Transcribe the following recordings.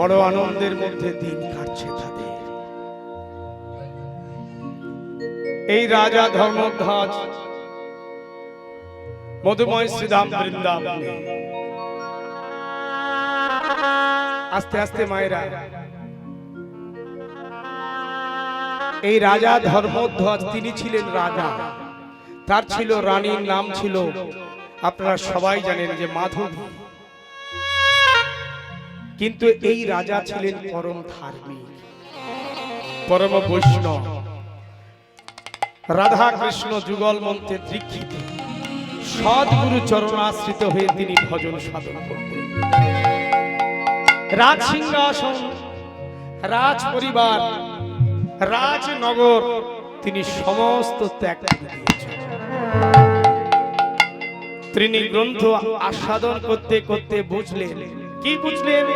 বড় আনন্দের মধ্যে দিন কাটছে তাদের। এই রাজা ধর্মধ্বজ, মধুময় শ্রীধাম বৃন্দাবনে আস্তে আস্তে মায়েরা, এই রাজা ধর্মধ্বজ, তিনি ছিলেন রাজা। তার ছিল রানীর নাম ছিল, আপনারা সবাই জানেন যে মাধবী। কিন্তু এই রাজা ছিলেন পরম ধার্মিক। পরম বৈষ্ণব। রাধা কৃষ্ণ যুগল মন্ত্রে দীক্ষিত। সদ্গুরু চরণাশ্রিত হয়ে তিনি ভজন সাধন করতেন। রাজ সিংহাসন রাজ পরিবার রাজনগর তিনি সমস্ত ত্যাগ তিনি গ্রন্থ আস্বাদন করতে করতে বুঝলেন। কি বুঝলেন?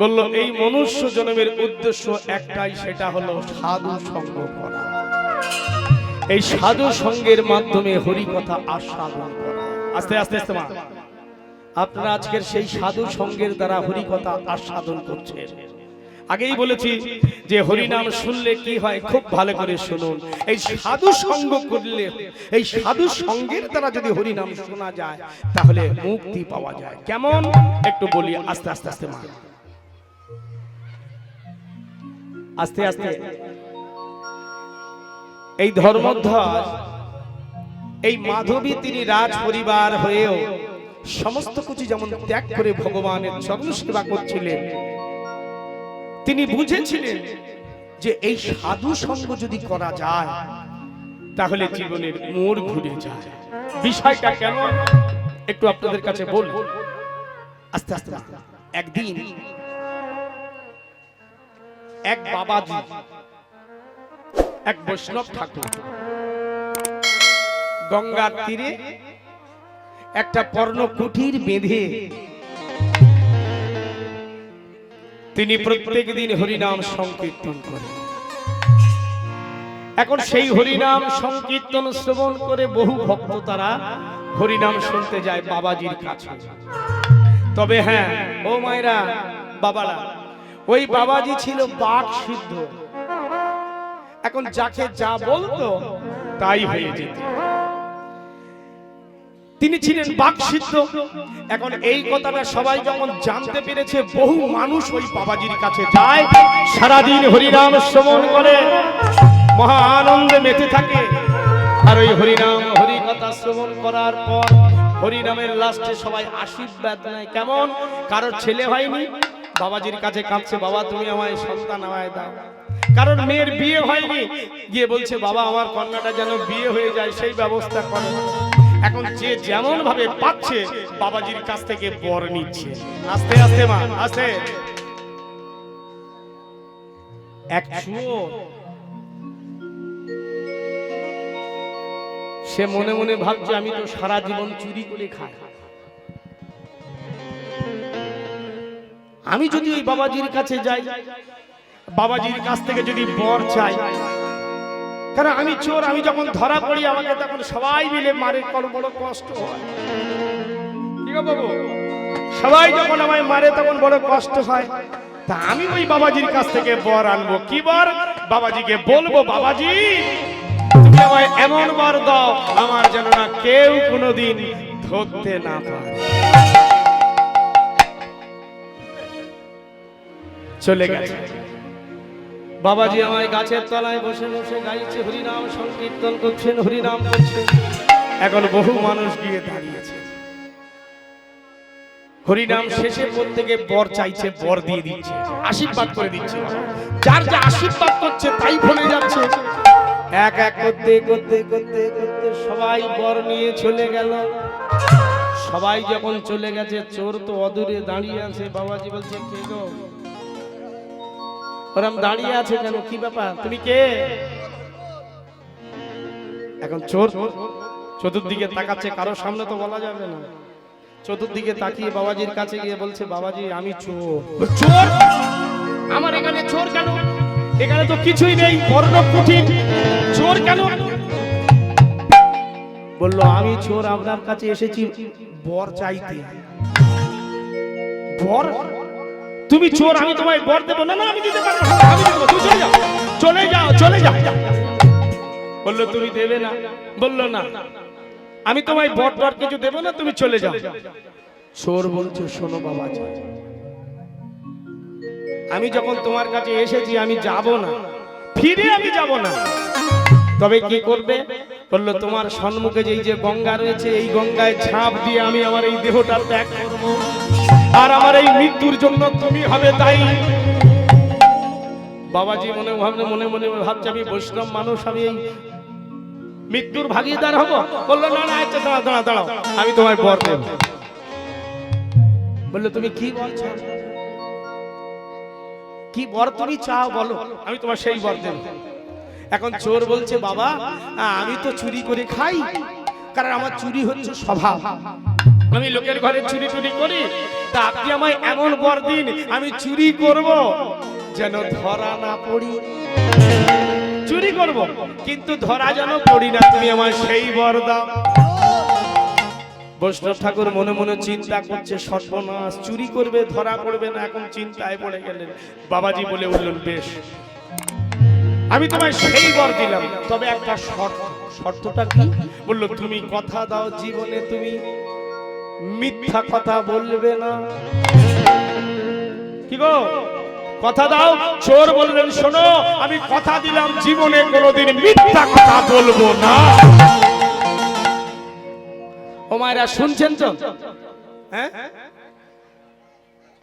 বলল, এই মনুষ্য জন্মের উদ্দেশ্য একটাই, সেটা হলো সাধু সঙ্গ করা। এই সাধু সঙ্গের মাধ্যমে হরি কথা আস্বাদন করা। আস্তে আস্তে আস্তে মা। আপনারা আজকের সেই সাধু সঙ্গের দ্বারা হরি কথা আস্বাদন করছেন। আগেই বলেছি যে হরিনাম শুনলে কি হয়, খুব ভালো করে শুনুন। এই সাধু সঙ্গ করলে, এই সাধু সঙ্গের দ্বারা যদি হরিনাম শোনা যায়, তাহলে মুক্তি পাওয়া যায়। কেমন? একটু বলি, আস্তে আস্তে আস্তে মা। আস্তে আস্তে। এই ধর্মধ্বজ, এই মাধবী তিনি রাজ পরিবার হয়েও সমস্ত কিছু যেমন ত্যাগ করে ভগবানের চরণ সেবা করছিলেন, তিনি বুঝেছিলেন যে এই সাধু সঙ্গ যদি করা যায়, তাহলে জীবনের মোড় ঘুরে যায়। বিষয়টা কেমন? একটু আপনাদের কাছে আস্তে আস্তে আস্তে। একদিন এক বাবাজি, এক বৈষ্ণব ঠাকুর। গঙ্গার তীরে একটা পর্ণ কুটির বেঁধে তিনি প্রত্যেক দিন হরিনাম সংকীর্তন করেন। এখন সেই হরিনাম সংকীর্তন শ্রবণ করে বহু ভক্ত তারা হরিনাম শুনতে যায় বাবাজির কাছে। তবে হ্যাঁ ও মায়েরা, বাবারা ওই বাবাজি ছিল বাক সিদ্ধ। এখন যাকে যা বলতো তাই হয়ে যেত। তিনি ছিলেন বাকসিদ্ধ এখন এই কথাটা সবাই যখন জানতে পেরেছে বহু মানুষ ওই বাবাজির কাছে যায়। সারাদিন হরিনাম শ্রবণ করে মহা আনন্দে মেতে থাকে। আর ওই হরিনাম হরি কথা শ্রবণ করার পর হরিনামের লাস্টে সবাই আশীর্বাদ নেয়। কেমন? কারোর ছেলে হয়নি বাবাজির কাছে কাঁদছে, বাবা, তুমি আমায় সন্তান আমায় দাও। কারণ মেয়ের বিয়ে হয়নি। গিয়ে বলছে, বাবা, আমার কন্যাটা যেন বিয়ে হয়ে যায়, সেই ব্যবস্থা করে। এখন যে যেমন ভাবে পাচ্ছে, বাবাজির কাছ থেকে বর নিচ্ছে। আস্তে আস্তে, মা, আস্তে। এক সে মনে মনে ভাবছে, আমি তো সারা জীবন চুরি করে খাই। আমি যদি ওই বাবাজির কাছে যাই, বাবাজির কাছ থেকে যদি বর চাই, কারণ আমি চোর, আমি যখন ধরা পড়ি, আমাকে তখন সবাই মিলে মারে, কত বড় কষ্ট হয়। কি গো বাবু? সবাই যখন আমায় মারে, তখন বড় কষ্ট হয়। তা আমি ওই বাবাজির কাছ থেকে বর আনব। কি বর? বাবাজিকে বলব, বাবাজি, তুমি আমায় এমন বর দাও, আমার যেন না কেউ কোনোদিন ধরতে না পারে। চলে গেছে বাবাজি আমায় গাছের তলায় বসে বসে গাইছে হরিনাম সংকীর্তন করছেন হরিনাম করছেন। এখন বহু মানুষ গিয়ে দাঁড়িয়েছে। হরিনাম শেষে প্রত্যেকে বর চাইছে বর দিয়ে দিচ্ছে আশীর্বাদ করে দিচ্ছে। যার যা আশীর্বাদ করছে তাই ভুলে যাচ্ছে। এক এক করতে করতে করতে করতে সবাই বর নিয়ে চলে গেল। সবাই যখন চলে গেছে চোর তো অদূরে দাঁড়িয়ে আছে। বাবাজি বলছে কে গো? ওরম দাঁড়িয়ে আছে কেন কি ব্যাপার? তুমি কে? এখন চোর চতুর্দিকে তাকাচ্ছে কারও সামনে তো বলা যাবে না। চতুর্দিকে তাকিয়ে বাবাজির কাছে গিয়ে বলছে বাবাজি আমি চোর। চোর? আমার এখানে চোর কেন? এখানে তো কিছুই নেই বর্ণ কুঠির চোর কেন? বলল আমি চোর আপনার কাছে এসেছি বর চাইতে। বর? তুমি চোর আমি তোমায় বর দেবো। না না আমি দিতে পারব আমি দেবো তুমি চলে যাও। চলে যাও চলে যাও। বলল তুমি দেবে না। বলল না। আমি তোমায় বর টর কিছু দেবো না তুমি চলে যাও। চোর বলছো শোনো বাবাজি। আমি যখন তোমার কাছে এসেছি আমি যাব না। ফিরে আমি যাব না। তবে কি করবে? বলল তোমার সম্মুখে যে এই যে গঙ্গা রয়েছে এই গঙ্গায় ঝাঁপ দিয়ে আমি আমার এই দেহটা ত্যাগ করব। আর আমার এই মৃত্যুর জন্য তুমি হবে তাই বাবাজি মনে ভাবলে মনে মনে ভাবছে, আমি বৈষ্ণব মানুষ, আমি এই মৃত্যুর ভাগিদার হব। বলল, না না আচ্ছা দাঁড়া দাঁড়া দাঁড়াও, আমি তোমার বর দেব। বলল, তুমি কি বলছো কি বর তুমি চাও বলো? আমি তোমার সেই বর দেব। এখন চোর বলছে, বাবা, আমি তো চুরি করে খাই, কারণ আমার চুরি হচ্ছে স্বভাব। আমি লোকের ঘরে চুরি টুরি করি, তা আপনি আমায় এমন বর দিন, আমি চুরি করব। যেন ধরা না পড়ি। চুরি করব, কিন্তু ধরা যেন পড়ি না, তুমি আমার সেই বর দাও। বৈষ্ণব ঠাকুর মনে মনে চিন্তা করছে, সর্বনাশ, চুরি করবে, ধরা পড়বে না, এখন চিন্তায় পড়ে গেলেন। বাবাজি বলে উঠলেন, বেশ, আমি তোমায় সেই বর দিলাম। তবে একটা শর্ত, শর্তটা কি? বলল, তুমি কথা দাও জীবনে, তুমি মিথ্যা কথা বলবে না। কি গো? কথা দাও চোর বললেন শোনো আমি কথা দিলাম জীবনে কোনোদিন মিথ্যা কথা বলব না। ও মায়েরা শুনছেন তো? হ্যাঁ?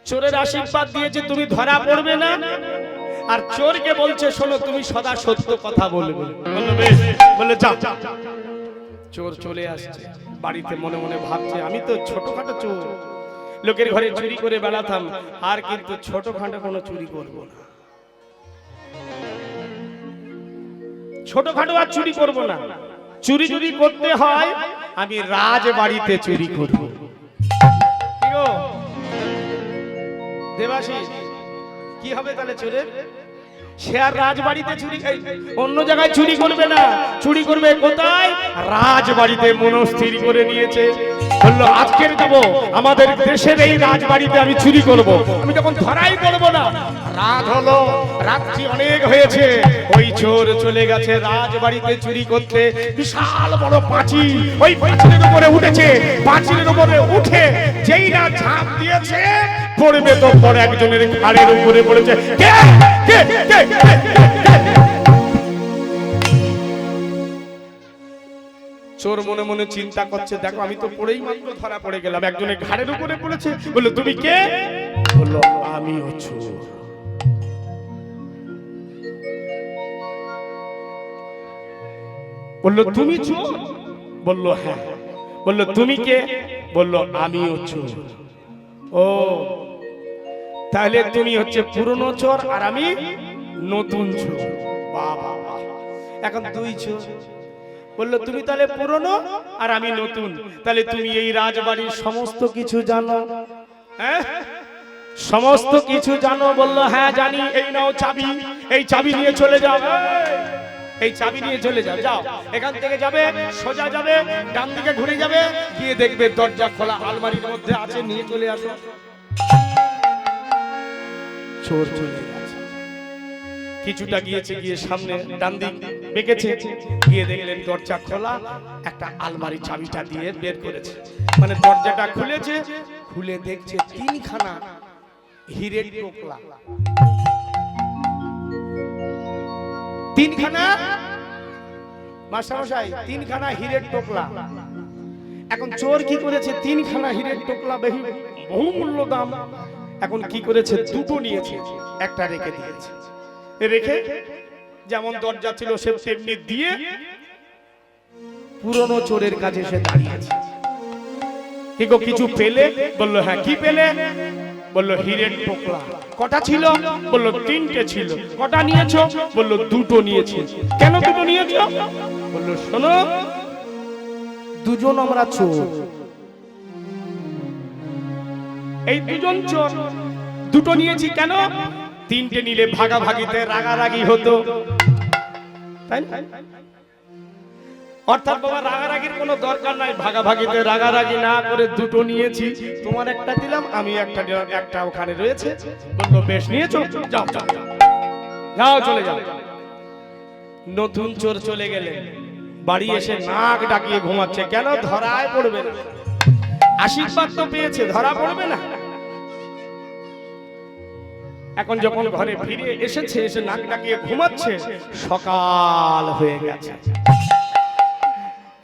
চোরের আশীর্বাদ দিয়েছে তুমি ধরা পড়বে না আর চোরকে বলছে শোনো তুমি সদা সত্য কথা বলবে। বলল বেশ বললে যাও। চোর চলে আসছে। বাড়িতে মনে মনে ভাবছে, আমি তো ছোটখাটো চোর। লোকের ঘরে চুরি করে বেড়াতাম, আর কিন্তু ছোটখাটো কোনো চুরি করব না। ছোটখাটো আর চুরি করব না। চুরি যদি করতে হয়, আমি রাজ বাড়িতে চুরি করব। দেবাশিস, কি হবে তাহলে চোরের? সে আর রাজবাড়িতে চুরি অন্য জায়গায় চুরি করবে না। চুরি করবে কোথায়? রাজবাড়িতে মনস্থির করে নিয়েছে। বলল, আজকের যাব আমাদের দেশের এই রাজবাড়িতে আমি চুরি করব। আমি তখন ধরাই করব না। রাত হলো, রাত্রি অনেক হয়েছে। ওই চোর চলে গেছে রাজবাড়িতে চুরি করতে। বিশাল বড় পাঁচিল ওই পাঁচিলের উপরে উঠেছে। পাঁচিলের উপরে উঠে যেই না ঝাঁপ দিয়েছে পড়বে তো পরে একজনের ঘাড়ের উপরে পড়েছে। কে? চোর মনে মনে চিন্তা করছে, দেখো, আমি তো পড়েই মাত্র ধরা পড়ে গেলাম। একজনের ঘাড়ের উপরে পড়েছে। বলল, তুমি কে? বলল, আমিও চোর। বলল, তুমি চোর? বলল হ্যাঁ। বলল, তুমি কে? বলল, আমিও চোর। ও তাহলে তুমি হচ্ছে পুরনো চোর আর আমি নতুন চোর। বাবা। এখন দুই চোর। বলল, তুমি তাহলে পুরনো আর আমি নতুন। তাহলে তুমি এই রাজবাড়ির সমস্ত কিছু জানো। হ্যাঁ? সমস্ত কিছু জানো। বলল হ্যাঁ জানি। এই নাও চাবি। এই চাবি নিয়ে চলে যাও। এই চাবি নিয়ে চলে যাও। যাও। এখান থেকে যাবে, সোজা যাবে, ডান দিকে ঘুরে যাবে, গিয়ে দেখবে দরজা খোলা, আলমারির মধ্যে আছে, নিয়ে চলে আসো। চোর চলে গেছে। কিছুটা গিয়েছে গিয়ে সামনে ডান দিক বেঁকেছে। গিয়ে দেখলেন দরজা খোলা একটা আলমারি চাবিটা দিয়ে বের করেছে। মানে দরজাটা খুলেছে খুলে দেখছে তিনখানা হিরের টোকলা। তিনখানা? মাস্টারমশাই তিনখানা হিরের টোকলা। এখন চোর কি করেছে? তিনখানা হিরের টোকলা বহুমূল্য দাম। এখন কি করেছে? দুটো নিয়েছে। একটা রেখে দিয়েছে। রেখে যেমন দরজা ছিল, সে তেমনি দিয়ে পুরনো চোরের কাছে সে দাঁড়িয়েছে। কিছু পেলে? বলল হ্যাঁ কি পেলে? বলল, হিরের টোকলা। কটা ছিল? বলল, তিনটে ছিল। কটা নিয়েছো? বলল, দুটো নিয়েছি। কেন দুটো নিয়েছো? বলল, শোনো, দুজন আমরা চোর। এই দুজন চোর দুটো নিয়েছি কেন? তিনটে নিলে ভাগাভাগিতে রাগারাগি হতো। তাই না? অর্থাৎ বাবা, রাগারাগির কোনো দরকার নাই। ভাগাভাগিতে রাগারাগি না করে দুটো নিয়েছি। তোমার একটা দিলাম, আমি একটা দিলাম একটা ওখানে রয়েছে। বলল, বেশ, নিয়েছো? যাও যাও যাও। চলে যাও। নতুন চোর চলে গেলে বাড়ি এসে নাক ডাকিয়ে ঘুমাচ্ছে। কেন? ধরায় পড়বে আশীর্বাদ তো পেয়েছে, ধরা পড়বে না। এখন যখন ঘরে ফিরে এসেছে এসে নাক ডাকিয়ে ঘুমাচ্ছে, সকাল হয়ে গেছে।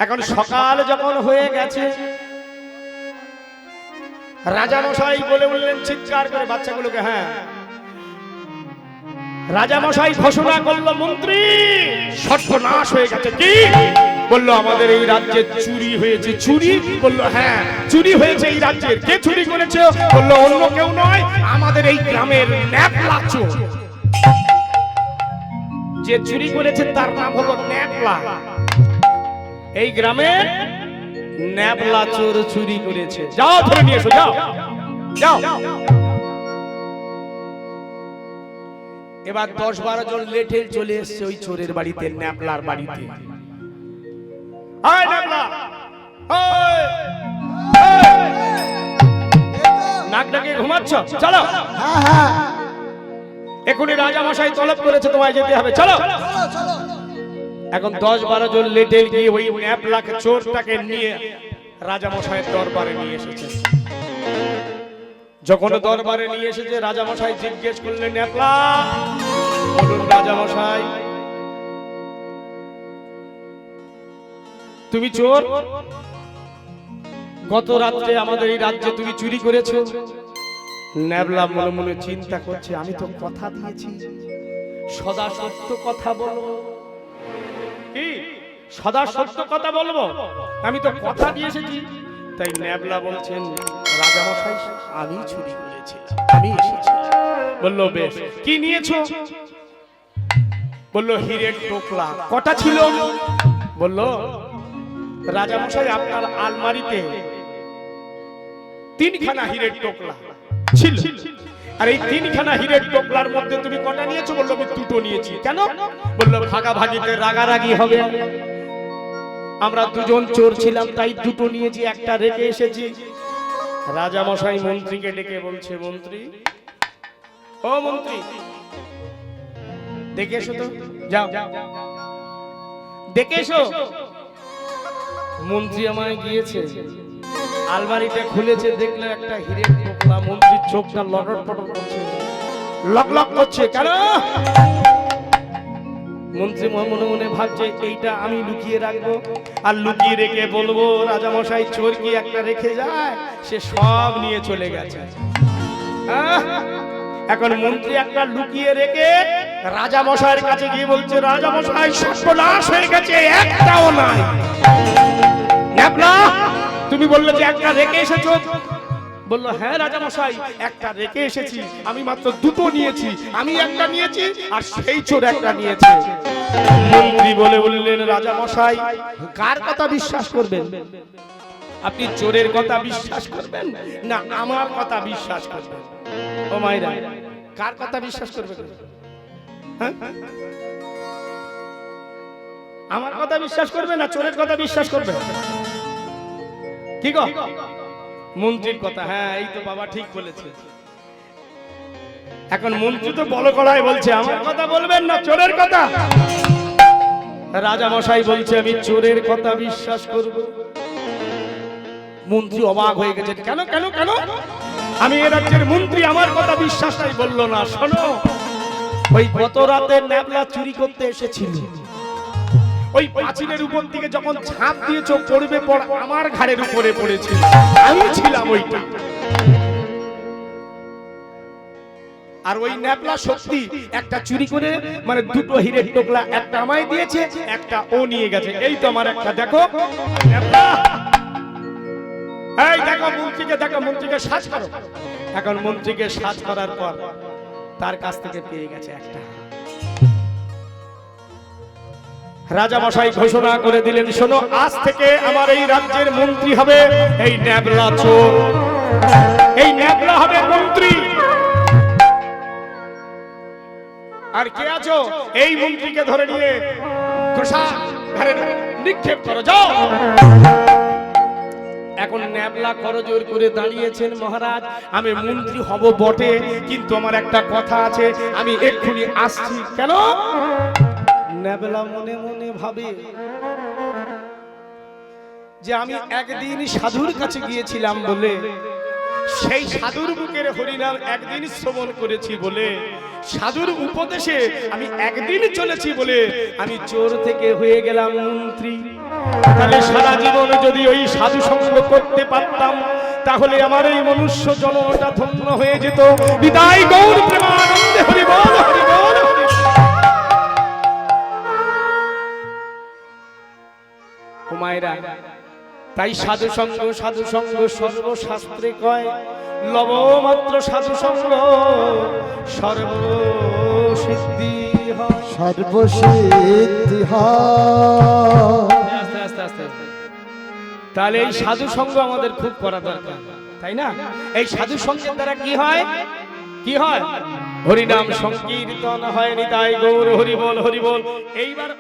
এখন সকাল যখন হয়ে গেছে রাজা মশাই বলে বললেন চিৎকার করে বাচ্চাগুলোকে হ্যাঁ রাজা মশাই ঘোষণা করল, মন্ত্রী, সর্বনাশ হয়ে গেছে, কি? বলল, আমাদের এই রাজ্যে চুরি হয়েছে। চুরি? বলল হ্যাঁ চুরি হয়েছে এই রাজ্যের। কে চুরি করেছে? বলল, অন্য কেউ নয়, আমাদের এই গ্রামের ন্যাপলা চোর। যে চুরি করেছে তার নাম হলো ন্যাপলা। এই গ্রামে ন্যাপলা চোর চুরি করেছে। যাও, ধরে নিয়ে এসো, যাও। যাও। এবার দশ বারো জন লেঠেল চলে এসছে ওই চোরের বাড়িতে, ন্যাপলার বাড়িতে। আয়! আয়! নাক ডাকে ঘুমাচ্ছ? চলো। হ্যাঁ হ্যাঁ। এখনই রাজা মশাই তলব করেছে তোমায় যেতে হবে। চলো। এখন দশ বারো জন লেটেল গিয়ে ওই ন্যাপলাক চোরটাকে নিয়ে রাজা মশাইয়ের দরবারে নিয়ে এসেছে। যখন দরবারে নিয়ে এসেছে রাজা মশাই জিজ্ঞেস করলেন ন্যাপলা বলুন রাজা মশাই তুমি চোর? গত রাত্রে আমাদের এই রাজ্যে তুমি চুরি করেছ। ন্যাবলা মনে মনে চিন্তা করছে, আমি তো কথা দিয়েছি। সদা সত্য কথা বলব। কি? সদা সত্য কথা বলব? আমি তো কথা দিয়ে এসেছি। তাই ন্যাবলা বলছেন, রাজামশাই, আমি চুরি করেছি। আমি এসেছি। বলল, বেশ, কি নিয়েছো? বলল, হিরের টোকলা। কটা ছিল? বলল রাজামশাই আপনার আলমারিতে তিনখানা হিরের টোকলা ছিল। আর এই তিনখানা হিরের টোকলার মধ্যে তুমি কটা নিয়েছো? বলল, আমি দুটো নিয়েছি। কেন? বলল, ভাগাভাগিতে রাগারাগি হবে। আমরা দুজন চোর ছিলাম, তাই দুটো নিয়েছি, একটা রেখে এসেছি। রাজা মশাই মন্ত্রীকে ডেকে বলছে, মন্ত্রী, ও মন্ত্রী দেখে এসো তো, যাও। দেখে এসো। মন্ত্রী আমায় গিয়েছে। আলমারিটা খুলেছে, দেখলে একটা হিরের টোকলা, মন্ত্রীর চোখটা লটর পটর করছে। লক লক করছে, কেন? মন্ত্রী মনে মনে ভাবছে, এইটা আমি লুকিয়ে রাখব। আর লুকিয়ে রেখে বলব, রাজামশাই চোর কি একটা রেখে যায়, সে সব নিয়ে চলে গেছে। আহ! এখন মন্ত্রী একটা লুকিয়ে রেখে রাজা মশাইয়ের কাছে গিয়ে বলছে, রাজা মশাই, সর্বনাশ হয়ে গেছে, একটাও নাই। তুমি বললে যে একটা রেখে এসেছ। বলল হ্যাঁ রাজা মশাই, একটা রেখে এসেছি। আমি মাত্র দুটো নিয়েছি। আমি একটা নিয়েছি আর সেই চোর একটা নিয়েছে। মন্ত্রী বলে বললেন, রাজা মশাই, কার কথা বিশ্বাস করবেন? আপনি চোরের কথা বিশ্বাস করবেন? না, আমার কথা বিশ্বাস করবেন। ও মাইরা, কার কথা বিশ্বাস করবেন হ্যাঁ? আমার কথা বিশ্বাস করবে না চোরের কথা বিশ্বাস করবে? কি গো? মন্ত্রীর কথা। হ্যাঁ এই তো বাবা ঠিক বলেছে। এখন মন্ত্রী তো বড় কড়াই বলছে, আমার কথা বলবেন না চোরের কথা? রাজা মশাই বলছে, আমি চোরের কথা বিশ্বাস করব। মন্ত্রী অবাক হয়ে গেছে, কেন কেন কেন? আমি এ রাজ্যের মন্ত্রী, আমার কথা বিশ্বাস নাই, বলল না, শোনো। ওই গত রাতে ন্যাবলা চুরি করতে এসেছিল। ওই পাঁচিলের উপর দিকে যখন ঝাঁপ দিয়েছ পড়বে, পর আমার ঘাড়ের উপরে পড়েছিল। আমি ছিলাম ওইটা। আর ওই ন্যাপলা সত্যি একটা চুরি করে মানে দুটো হিরের টোকলা, একটা আমায় দিয়েছে, একটা ও নিয়ে গেছে। এই তো আমার একটা, দেখো। ন্যাপলা এই দেখো মন্ত্রীকে দেখো মন্ত্রীকে সাজ করো। এখন মন্ত্রীকে সাজ করার পর তার কাছ থেকে পেয়ে গেছে একটা রাজা মশাই ঘোষণা করে দিলেন, শোনো, আজ থেকে আমার এই রাজ্যের মন্ত্রী হবে এই ন্যাবলা চোর। এই ন্যাবলা হবে মন্ত্রী। আর কে আছো? এই মন্ত্রীকে ধরে নিয়ে ঘোষা নিক্ষেপ করো, যাও। এখন ন্যাবলা করজোর করে দাঁড়িয়েছেন মহারাজ। আমি মন্ত্রী হব বটে, কিন্তু আমার একটা কথা আছে, আমি এক্ষুনি আসছি। কেন? ন্যাবলা মনে মনে ভাবে যে আমি একদিন সাধুর কাছে গিয়েছিলাম বলে সেই সাধুর বুকের হরিনাম একদিন শ্রবণ করেছি বলে, সাধুর উপদেশে আমি একদিন চলেছি বলে আমি চোর থেকে হয়ে গেলাম মন্ত্রী তাহলে সারা জীবন যদি ওই সাধু সঙ্গ করতে পারতাম, তাহলে আমার এই মনুষ্য জন্মটা ধন্য হয়ে যেত বিদায় গৌর প্রেমানন্দে, হরি বল হরি বল হরি বল। ও মায়েরা তাই সাধু সঙ্গ সাধু সঙ্গ সর্বশাস্ত্রে কয় লবমাত্র সাধু সঙ্গ সর্বসিদ্ধি হয়। সর্বসিদ্ধি হয়। আস্তে আস্তে আস্তে আস্তে। তাহলে এই সাধু সঙ্গ আমাদের খুব করা দরকার তাই না? এই সাধু সঙ্গের দ্বারা কি হয়? কি হয়? হরিনাম সংকীর্তন হয় নিতাই গৌর হরিবল হরিবল। এইবার